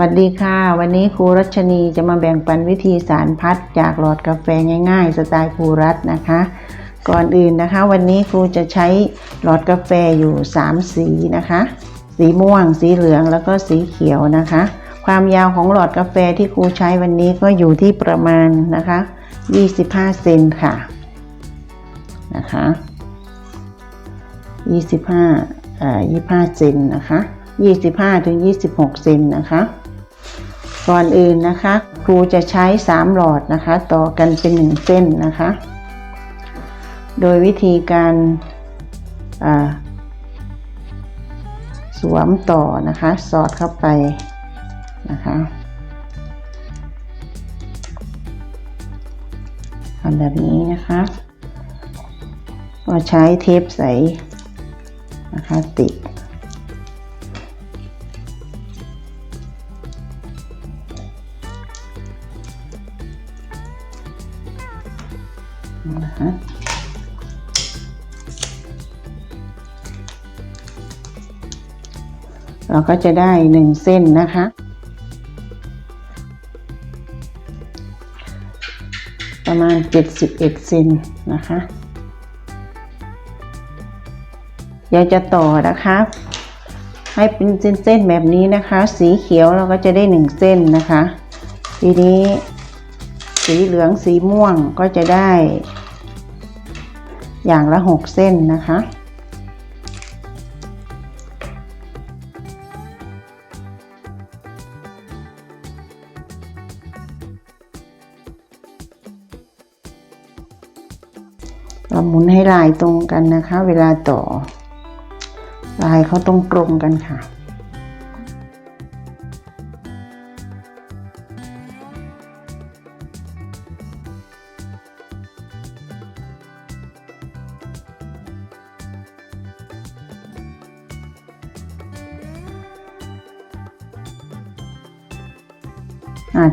สวัสดีค่ะ วันนี้ครูรัชนีจะมาแบ่งปันวิธีสารพัดจากหลอดกาแฟง่าย ๆ สไตล์ครูรัตนะคะ ก่อนอื่นนะคะ วันนี้ครูจะใช้หลอดกาแฟอยู่ 3 สีนะคะ สีม่วง สีเหลืองแล้วก็สีเขียวนะคะ ความยาวของหลอดกาแฟที่ครูใช้วันนี้ก็อยู่ที่ประมาณนะคะ 25 เซนค่ะนะคะ25เอ่อ25 เซนนะคะ25ถึง26 เซนนะคะ ก่อนอื่นนะคะ ครูจะใช้ 3 หลอดนะคะ ต่อกันเป็น 1 เส้นนะคะ โดยวิธีการาสวมต่อนะคะ สอดเข้าไปนะคะทำแบบนี้นะคะก็ใช้เทปใสนะคะติด นะคะเราก็จะได้หนึ่งเส้นนะคะ ประมาณ 71เซนนะคะอยากจะต่อนะคะ ให้เป็นเส้นๆแบบนี้นะคะ สีเขียวเราก็จะได้หนึ่งเส้นนะคะ ทีนี้สีเหลืองสีม่วงก็จะได้ อย่างละหกเส้นนะคะ เราหมุนให้ลายตรงกันนะคะ เวลาต่อ ลายเขาตรงตรงกันค่ะ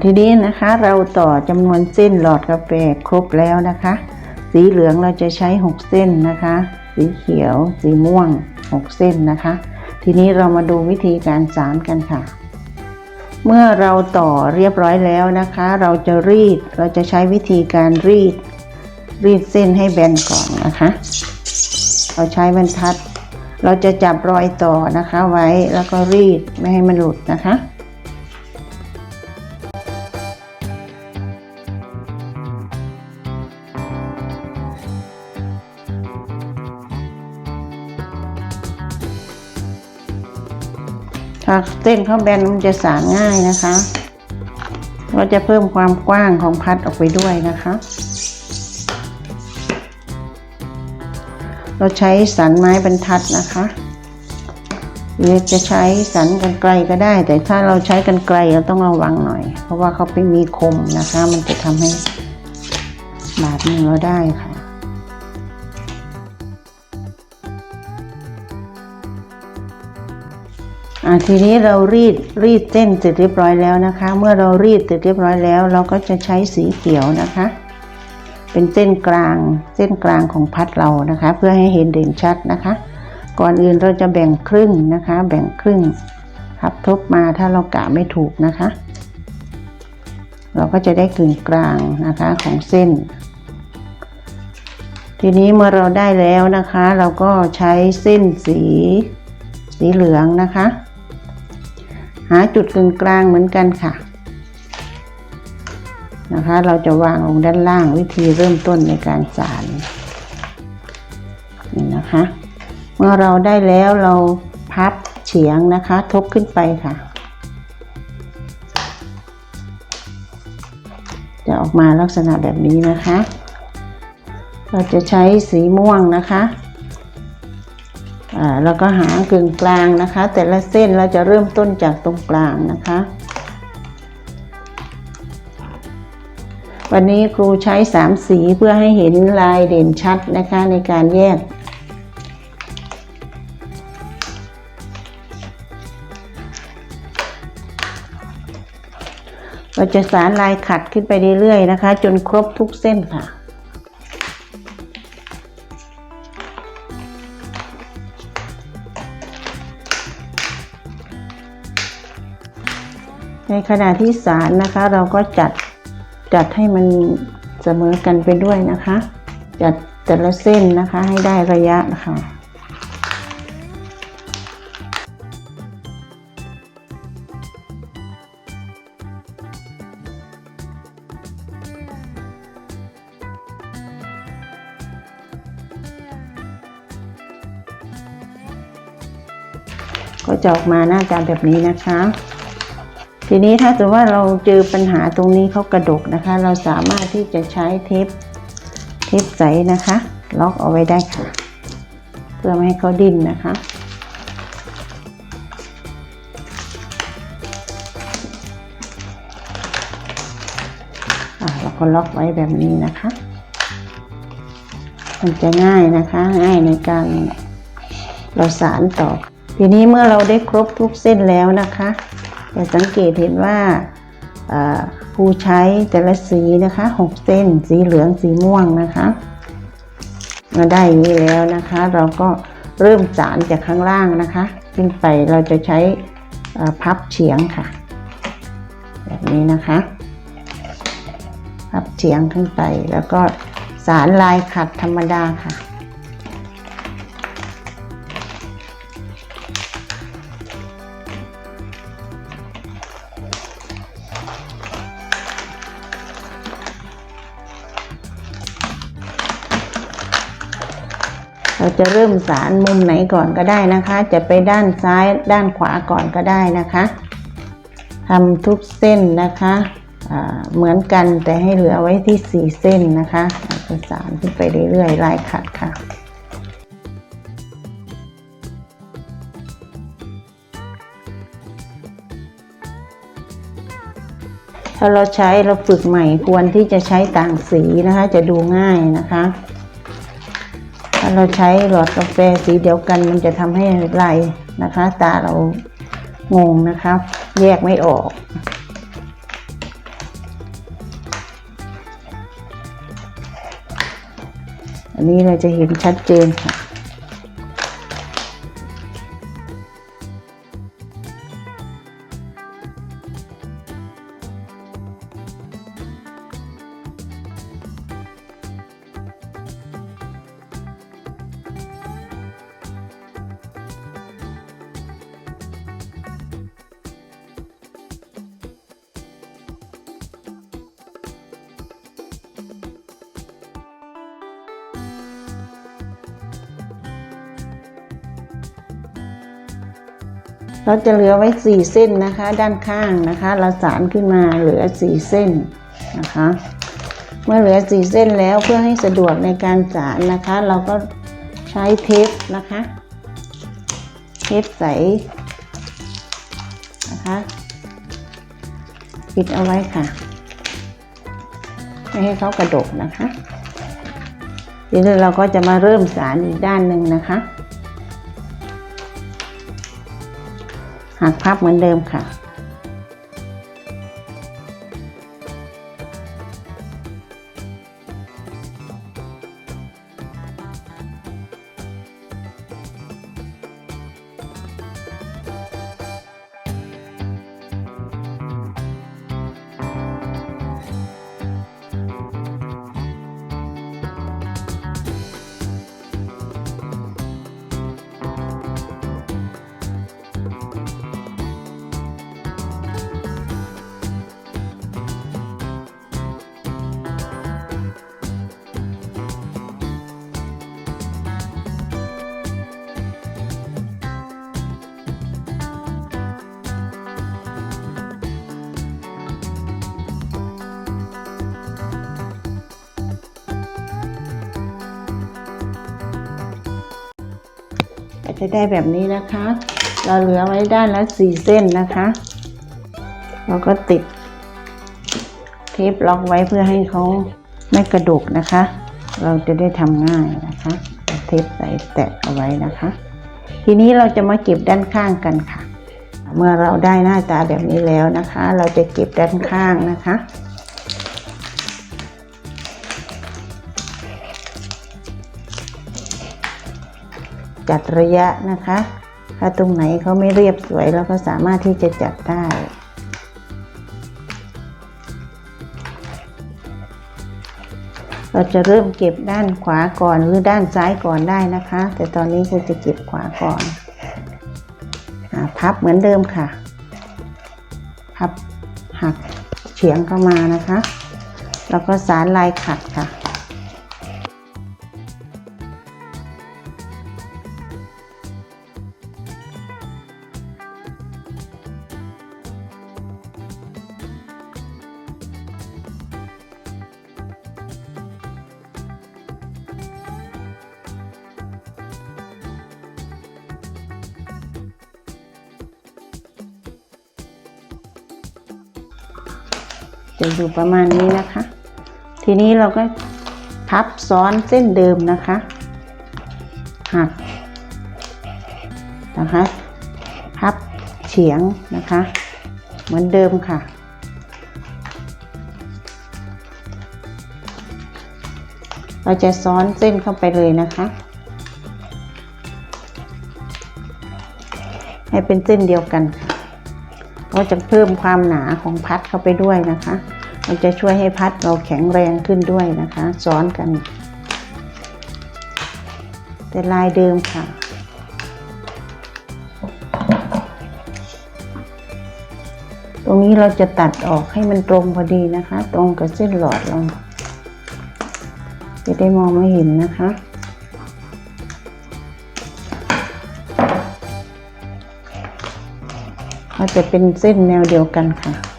ทีนี้นะคะเราต่อจำนวนเส้นหลอดกาแฟครบแล้วนะคะ สีเหลืองเราจะใช้ 6 เส้นนะคะ สีเขียว สีม่วง 6 เส้นนะคะ ทีนี้เรามาดูวิธีการสารกันค่ะ เมื่อเราต่อเรียบร้อยแล้วนะคะ เราจะรีดเราจะใช้วิธีการรีด รีดเส้นให้แบนก่อนนะคะ เราใช้บรรทัด เราจะจับรอยต่อนะคะไว้แล้วก็รีดไม่ให้มันหลุดนะคะาเส้นเขาแบนมันจะสารง่ายนะคะ เราจะเพิ่มความกว้างของพัดออกไปด้วยนะคะ เราใช้สันไม้บรรทัดนะคะหรือจะใช้สันกันไกลก็ได้ แต่ถ้าเราใช้กันไกลเราต้องระวังหน่อย เพราะว่าเขาเป็นมีคมนะคะ มันจะทำให้บาดมือเราได้ค่ะ อ่าทีนี้เรารีดรีดเส้นเสร็จเรียบร้อยแล้วนะคะ เมื่อเรารีดเสร็จเรียบร้อยแล้ว เราก็จะใช้สีเขียวนะคะ เป็นเส้นกลางเส้นกลางของพัดเรานะคะ เพื่อให้เห็นเด่นชัดนะคะ ก่อนอื่นเราจะแบ่งครึ่งนะคะ แบ่งครึ่งพับทบมาถ้าเรากะไม่ถูกนะคะ เราก็จะได้กึ่งกลางนะคะของเส้น ทีนี้เมื่อเราได้แล้วนะคะ เราก็ใช้เส้นสีสีเหลืองนะคะ หาจุดกึ่งกลางเหมือนกันค่ะ นะคะ เราจะวางลงด้านล่างวิธีเริ่มต้นในการสานนี่นะคะ เมื่อเราได้แล้วเราพับเฉียงนะคะ ทบขึ้นไปค่ะ จะออกมาลักษณะแบบนี้นะคะ เราจะใช้สีม่วงนะคะ แล้วก็หากึ่งกลางนะคะ แต่ละเส้นเราจะเริ่มต้นจากตรงกลางนะคะ วันนี้ครูใช้สามสีเพื่อให้เห็นลายเด่นชัดนะคะในการแยก เราจะสารลายขัดขึ้นไปเรื่อยๆนะคะ จนครบทุกเส้นค่ะ ในขณะที่สารนะคะเราก็จัดจัดให้มันเสมอกันไปด้วยนะคะ จัดแต่ละเส้นนะคะให้ได้ระยะนะคะก็จะออกมาหน้าตาแบบนี้นะคะ ทีนี้ถ้าสมมติว่าเราเจอปัญหาตรงนี้เขากระดกนะคะ เราสามารถที่จะใช้เทปเทปใสนะคะ ล็อกเอาไว้ได้ค่ะ เพื่อไม่ให้เขาดิ้นนะคะอะเราก็ล็อกไว้แบบนี้นะคะ มันจะง่ายนะคะ ง่ายในการเราสารต่อ ทีนี้เมื่อเราได้ครบทุกเส้นแล้วนะคะ จะสังเกตเห็นว่าผู้ใช้แต่ละสีนะคะหกเส้นสีเหลืองสีม่วงนะคะมาได้อย่างนี้แล้วนะคะ เราก็เริ่มสารจากข้างล่างนะคะ ขึ้นไปเราจะใช้พับเฉียงค่ะ แบบนี้นะคะ พับเฉียงขึ้นไปแล้วก็สารลายขัดธรรมดาค่ะ จะเริ่มสารมุมไหนก่อนก็ได้นะคะ จะไปด้านซ้ายด้านขวาก่อนก็ได้นะคะทำทุกเส้นนะคะเหมือนกันแต่ให้เหลือไว้ที่สี่เส้นนะคะจะสารขึ้นไปเรื่อยๆลายขัดค่ะถ้าเราใช้เราฝึกใหม่ควรที่จะใช้ต่างสีนะคะ จะดูง่ายนะคะ ถ้าเราใช้หลอดกาแฟสีเดียวกันมันจะทำให้ลายนะคะ ตาเรางงนะคะแยกไม่ออกอันนี้เราจะเห็นชัดเจนค่ะ เราจะเหลือไว้สี่เส้นนะคะ ด้านข้างนะคะ เราสารขึ้นมาเหลือสี่เส้นนะคะ เมื่อเหลือสี่เส้นแล้วเพื่อให้สะดวกในการสารนะคะ เราก็ใช้เทปนะคะ เทปใสนะคะปิดเอาไว้ค่ะไม่ให้เขากระดกนะคะทีนี้เราก็จะมาเริ่มสารอีกด้านหนึ่งนะคะ หักพับเหมือนเดิมค่ะ จะได้แบบนี้นะคะ เราเหลือไว้ด้านละสี่เส้นนะคะ เราก็ติดเทปล็อกไว้เพื่อให้เขาไม่กระดกนะคะ เราจะได้ทำง่ายนะคะเอาเทปใส่แตะเอาไว้นะคะ ทีนี้เราจะมาเก็บด้านข้างกันค่ะ เมื่อเราได้หน้าตาแบบนี้แล้วนะคะ เราจะเก็บด้านข้างนะคะ จัดระยะนะคะ ถ้าตรงไหนเขาไม่เรียบสวยเราก็สามารถที่จะจัดได้เราจะเริ่มเก็บด้านขวาก่อนหรือด้านซ้ายก่อนได้นะคะ แต่ตอนนี้คุณจะเก็บขวาก่อนอพับเหมือนเดิมค่ะ พับหักเฉียงเข้ามานะคะ แล้วก็สารลายขัดค่ะ อยู่ประมาณนี้นะคะ ทีนี้เราก็พับซ้อนเส้นเดิมนะคะ หักนะคะ พับเฉียงนะคะ เหมือนเดิมค่ะ เราจะซ้อนเส้นเข้าไปเลยนะคะ ให้เป็นเส้นเดียวกันค่ะก็จะเพิ่มความหนาของพัดเข้าไปด้วยนะคะ มันจะช่วยให้พัดเราแข็งแรงขึ้นด้วยนะคะ ซ้อนกัน แต่ลายเดิมค่ะ ตรงนี้เราจะตัดออกให้มันตรงพอดีนะคะ ตรงกับเส้นหลอดเราจะได้มองไม่เห็นนะคะก็จะเป็นเส้นแนวเดียวกันค่ะ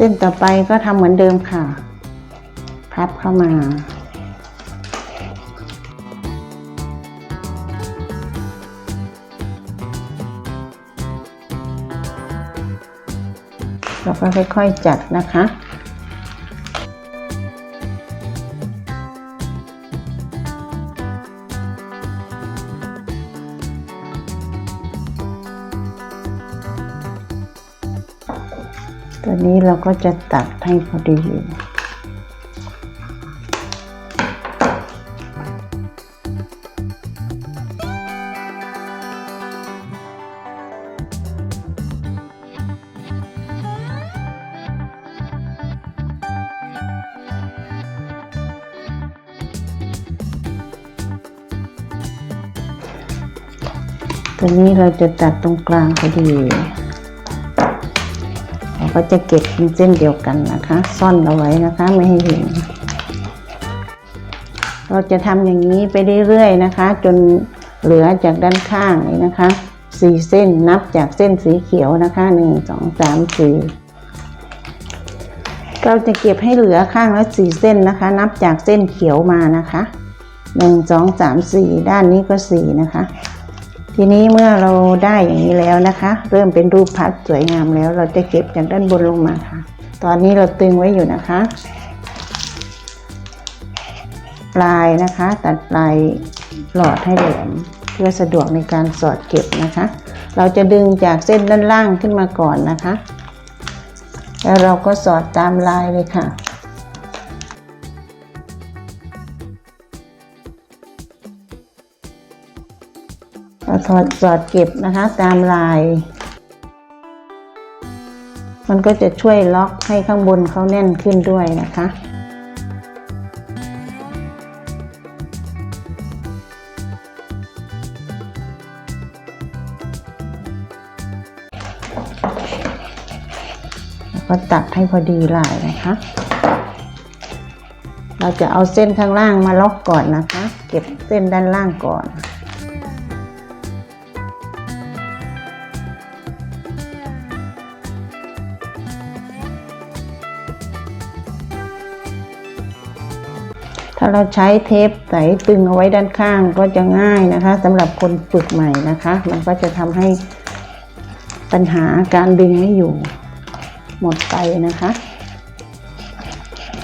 เส้นต่อไปก็ทำเหมือนเดิมค่ะ พับเข้ามาเราก็ค่อยๆจัดนะคะ เราก็จะตัดให้พอดีตัวนี้เราจะตัดตรงกลางพอดี ก็จะเก็บเป็นเส้นเดียวกันนะคะ ซ่อนเอาไว้นะคะไม่ให้เห็น เราจะทำอย่างนี้ไปเรื่อยๆนะคะ จนเหลือจากด้านข้างนี้นะคะสี่เส้นนับจากเส้นสีเขียวนะคะหนึ่งสองสามสี่เราจะเก็บให้เหลือข้างละสี่เส้นนะคะ นับจากเส้นเขียวมานะคะหนึ่งสองสามสี่ด้านนี้ก็สี่นะคะ ทีนี้เมื่อเราได้อย่างนี้แล้วนะคะ เริ่มเป็นรูปพัดสวยงามแล้ว เราจะเก็บจากด้านบนลงมาค่ะ ตอนนี้เราตึงไว้อยู่นะคะ ปลายนะคะ ตัดปลายหลอดให้แหลมเพื่อสะดวกในการสอดเก็บนะคะ เราจะดึงจากเส้นด้านล่างขึ้นมาก่อนนะคะ แล้วเราก็สอดตามลายเลยค่ะ ถอดสอดเก็บนะคะ ตามลาย มันก็จะช่วยล็อกให้ข้างบนเขาแน่นขึ้นด้วยนะคะแล้วก็ตัดให้พอดีลายนะคะ เราจะเอาเส้นข้างล่างมาล็อกก่อนนะคะ เก็บเส้นด้านล่างก่อนาเราใช้เทปใสตึงเอาไว้ด้านข้างก็จะง่ายนะคะสำหรับคนฝึกใหม่นะคะ มันก็จะทำให้ปัญหาการดึงไม่อยู่หมดไปนะคะ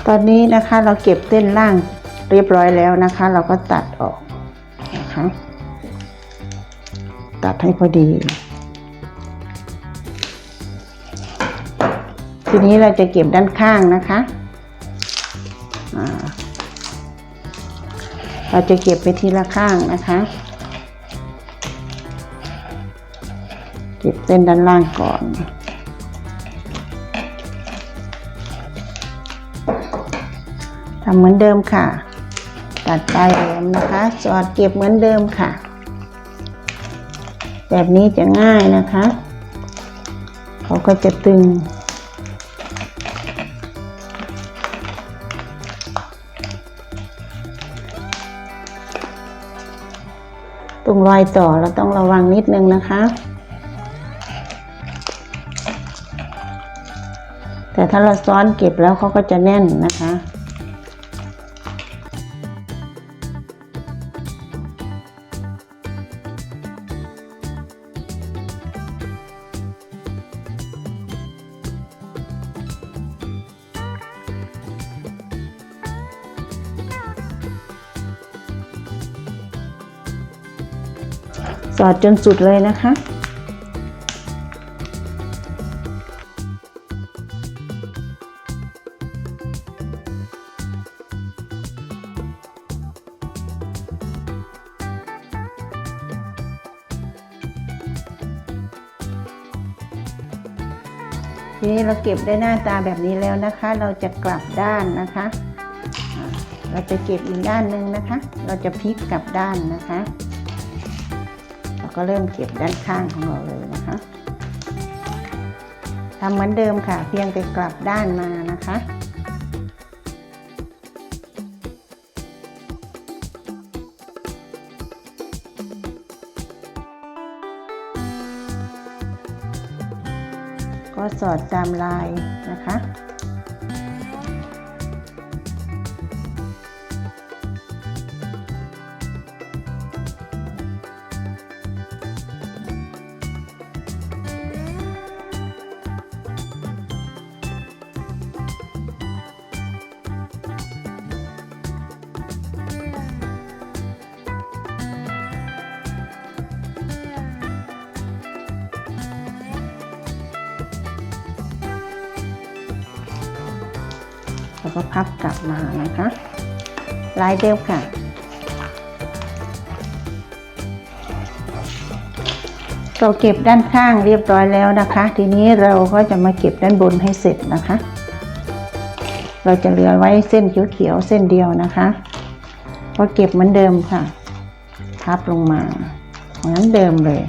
ตอนนี้นะคะเราเก็บเส้นล่างเรียบร้อยแล้วนะคะ เราก็ตัดออกนะคะตัดให้พอดี ทีนี้เราจะเก็บด้านข้างนะคะ เราจะเก็บไปทีละข้างนะคะ เก็บเส้นด้านล่างก่อนทำเหมือนเดิมค่ะ ตัดปลายแหลมนะคะ สอดเก็บเหมือนเดิมค่ะ แบบนี้จะง่ายนะคะ เขาก็จะตึง ตรงรอยต่อเราต้องระวังนิดนึงนะคะ แต่ถ้าเราซ้อนเก็บแล้วเขาก็จะแน่นนะคะ อดจนสุดเลยนะคะ ทีนี้เราเก็บได้หน้าตาแบบนี้แล้วนะคะ เราจะกลับด้านนะคะ เราจะเก็บอีกด้านหนึ่งนะคะ เราจะพลิกกลับด้านนะคะ ก็เริ่มเก็บด้านข้างของเราเลยนะคะทำเหมือนเดิมค่ะ เพียงแต่กลับด้านมานะคะก็สอดตามลายนะคะ ก็พับกลับมานะคะลายเดิมค่ะเราเก็บด้านข้างเรียบร้อยแล้วนะคะ ทีนี้เราก็จะมาเก็บด้านบนให้เสร็จนะคะ เราจะเหลือไว้เส้นเขียวๆเส้นเดียวนะคะก็เก็บเหมือนเดิมค่ะ พับลงมาเหมือนเดิมเลย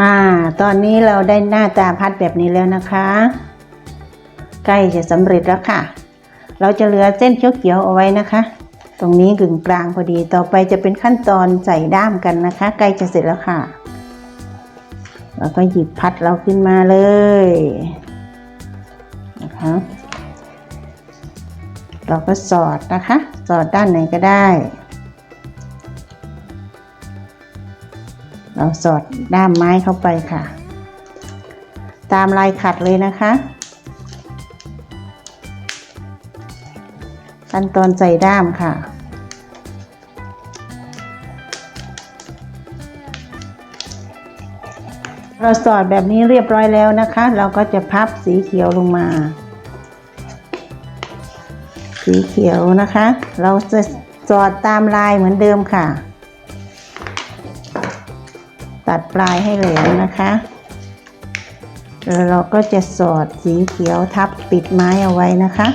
อ่า ตอนนี้เราได้หน้าตาพัดแบบนี้แล้วนะคะ ใกล้จะสำเร็จแล้วค่ะ เราจะเหลือเส้นเขียวๆเอาไว้นะคะ ตรงนี้กึ่งกลางพอดี ต่อไปจะเป็นขั้นตอนใส่ด้ามกันนะคะ ใกล้จะเสร็จแล้วค่ะแล้วก็หยิบพัดเราขึ้นมาเลยนะคะ เราก็สอดนะคะ สอดด้านไหนก็ได้ เราสอดด้ามไม้เข้าไปค่ะ ตามลายขัดเลยนะคะ ขั้นตอนใส่ด้ามค่ะเราสอดแบบนี้เรียบร้อยแล้วนะคะ เราก็จะพับสีเขียวลงมา สีเขียวนะคะ เราจะสอดตามลายเหมือนเดิมค่ะ ตัดปลายให้แหลมนะคะแล้วเราก็จะสอดสีเขียวทับปิดไม้เอาไว้นะคะ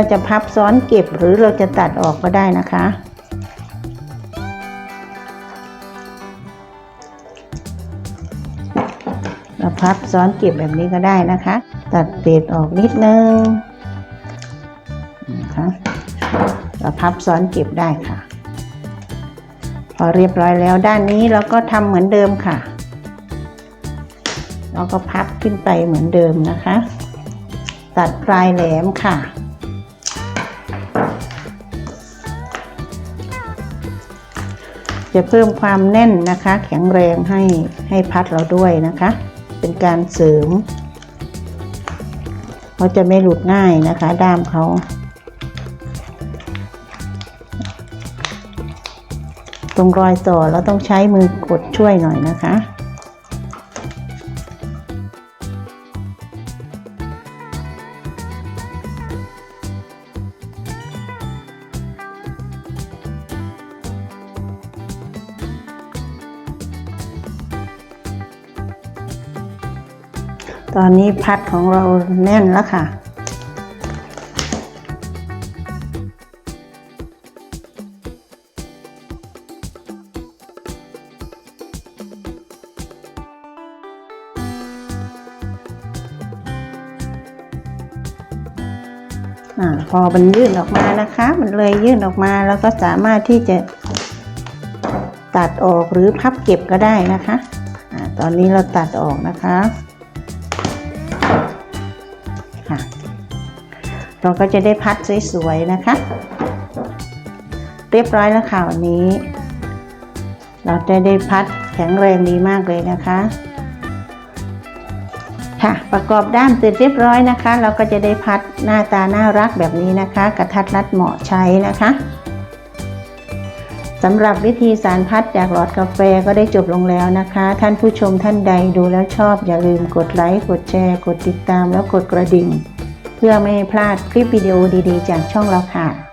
เราจะพับซ้อนเก็บหรือเราจะตัดออกก็ได้นะคะ เราพับซ้อนเก็บแบบนี้ก็ได้นะคะ ตัดเศษออกนิดนึงนะคะเราพับซ้อนเก็บได้ค่ะ พอเรียบร้อยแล้วด้านนี้เราก็ทำเหมือนเดิมค่ะเราก็พับขึ้นไปเหมือนเดิมนะคะ ตัดปลายแหลมค่ะ จะเพิ่มความแน่นนะคะ แข็งแรงให้ให้พัดเราด้วยนะคะ เป็นการเสริมเขาจะไม่หลุดง่ายนะคะ ด้ามเขาตรงรอยต่อเราต้องใช้มือกดช่วยหน่อยนะคะ อนนี้พัดของเราแน่นแล้วค่ะ พอมันยื่นออกมานะคะ มันเลยยื่นออกมาแล้วก็สามารถที่จะตัดออกหรือพับเก็บก็ได้นะคะอาตอนนี้เราตัดออกนะคะ เราก็จะได้พัดสวยๆนะคะ เรียบร้อยแล้วค่ะวันนี้ เราจะได้พัดแข็งแรงดีมากเลยนะคะ ค่ะประกอบด้านเสร็จเรียบร้อยนะคะ เราก็จะได้พัดหน้าตาน่ารักแบบนี้นะคะ กระทัดรัดเหมาะใช้นะคะสำหรับวิธีสารพัดจากหลอดกาแฟก็ได้จบลงแล้วนะคะ ท่านผู้ชมท่านใดดูแล้วชอบอย่าลืมกดไลค์กดแชร์ กดติดตามแล้วกดกระดิ่ง เพื่อไม่พลาดคลิปวิดีโอดีๆ จากช่องเราค่ะ